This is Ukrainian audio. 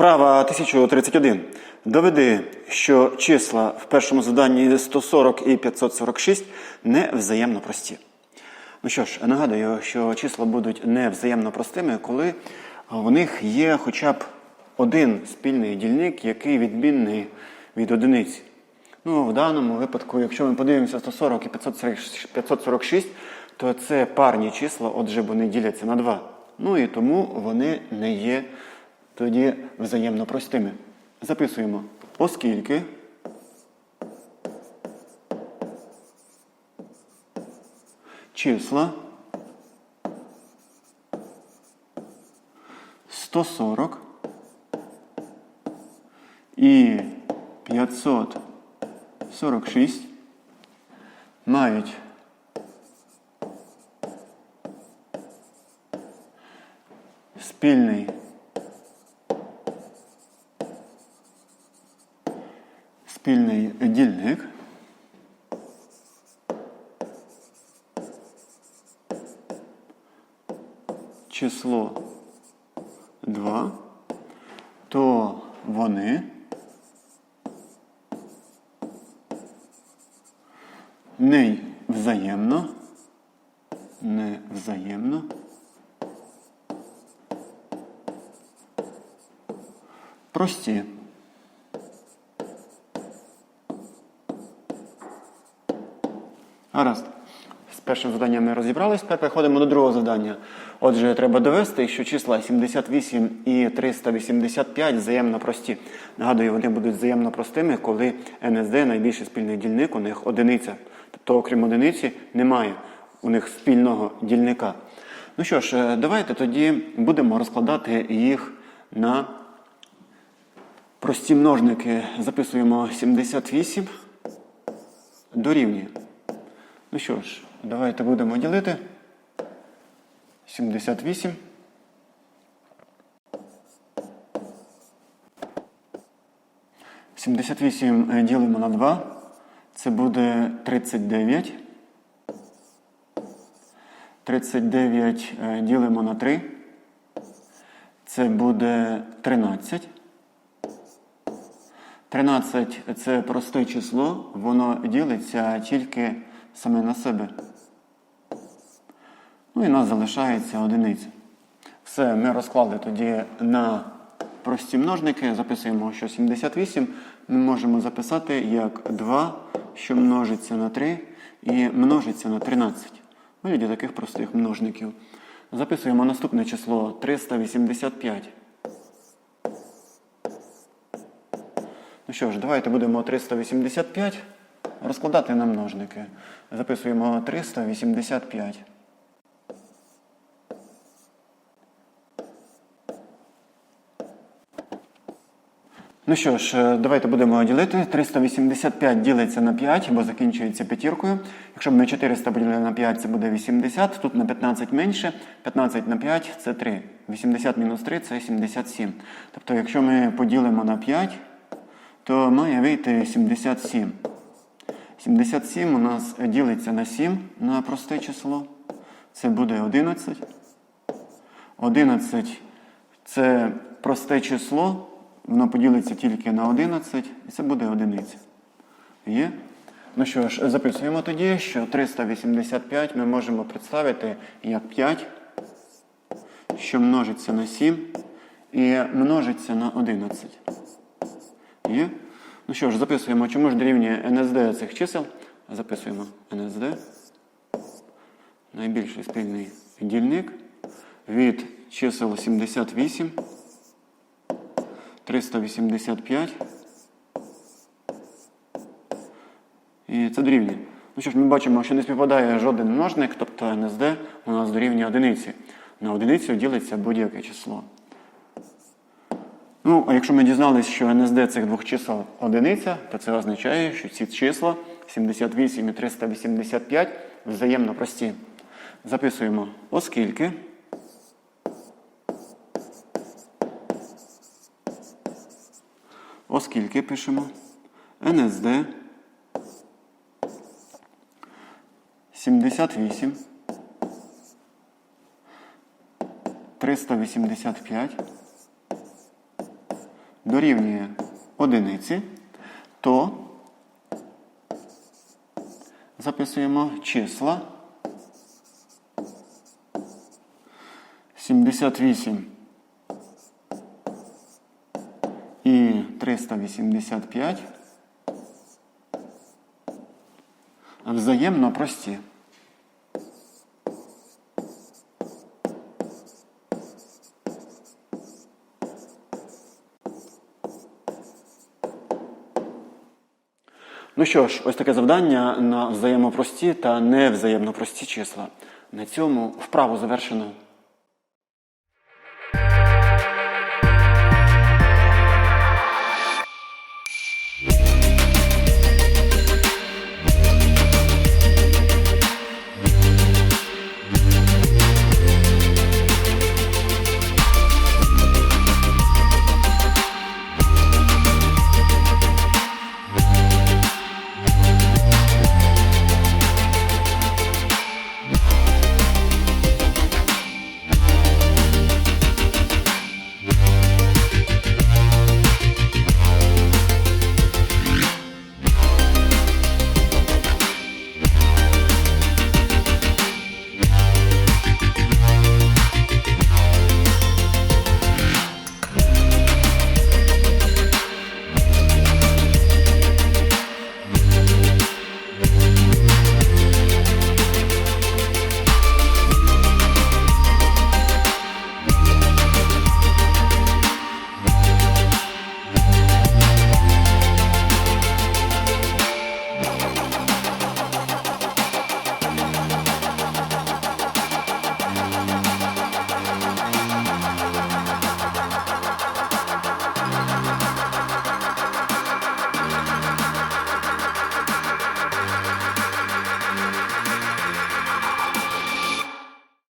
Вправа 1031. Доведи, що числа в першому заданні 140 і 546 не взаємно прості. Ну що ж, нагадую, що числа будуть не взаємно простими, коли в них є хоча б один спільний дільник, який відмінний від одиниці. Ну, в даному випадку, якщо ми подивимося 140 і 546, то це парні числа, отже, вони діляться на 2. Ну і тому вони не є тоді взаємно простими. Записуємо, оскільки. Числа. 140 і 546 мають. Спільний спільний дільник. Число 2, то вони не взаємно, не взаємно прості. Гаразд. З першим завданням ми розібрались, тепер переходимо до другого завдання. Отже, треба довести, що числа 78 і 385 взаємно прості. Нагадую, вони будуть взаємно простими, коли НСД найбільший спільний дільник, у них одиниця. Тобто, окрім одиниці, немає у них спільного дільника. Ну що ж, е, давайте тоді будемо розкладати їх на прості множники. Записуємо 78 дорівнює. Ну що ж, давайте будемо ділити. 78. Сімдесят вісім е, ділимо на 2. Це буде 39. 39 е, ділимо на 3. Це буде 13. 13 це просте число, воно ділиться тільки саме на себе. Ну і нас залишається одиниця. Все, ми розклали тоді на прості множники. Записуємо, що 78 ми можемо записати як 2, що множиться на 3 і множиться на 13. Вигляді таких простих множників. Записуємо наступне число 385. Ну що ж, давайте будемо 385 розкладати на множники. Записуємо 385. Ну що ж, е, давайте будемо ділити. 385 ділиться на 5, бо закінчується п'ятіркою. Якщо б ми 400 поділили на 5, це буде 80. Тут на 15 менше. 15 на 5 це 3. 80 мінус 3 це 77. Тобто, якщо ми поділимо на 5, то має вийти 77. 77 у нас ділиться на 7 на просте число. Це буде 11. 11 це просте число. Воно поділиться тільки на 11, і це буде одиниця. Є? Ну що ж, записуємо тоді, що 385 ми можемо представити як 5, що множиться на 7 і множиться на 11. Є? Ну що ж, записуємо, чому ж дорівнює НСД цих чисел. Записуємо НСД. Найбільший спільний дільник від чисел 78. 385. І це дорівнює. Ну що ж, ми бачимо, що не співпадає жоден множник, тобто НСД у нас дорівнює одиниці. На одиницю ділиться будь-яке число. Ну, а якщо ми дізналися, що НСД цих двох чисел одиниця, то це означає, що ці числа 78 і 385 взаємно прості. Записуємо, оскільки. Оскільки пишемо НСД 78 385 дорівнює одиниці, то записуємо числа 78 і 385 взаємно прості. Ну що ж, ось таке завдання на взаємопрості та невзаємнопрості числа. На цьому вправу завершено.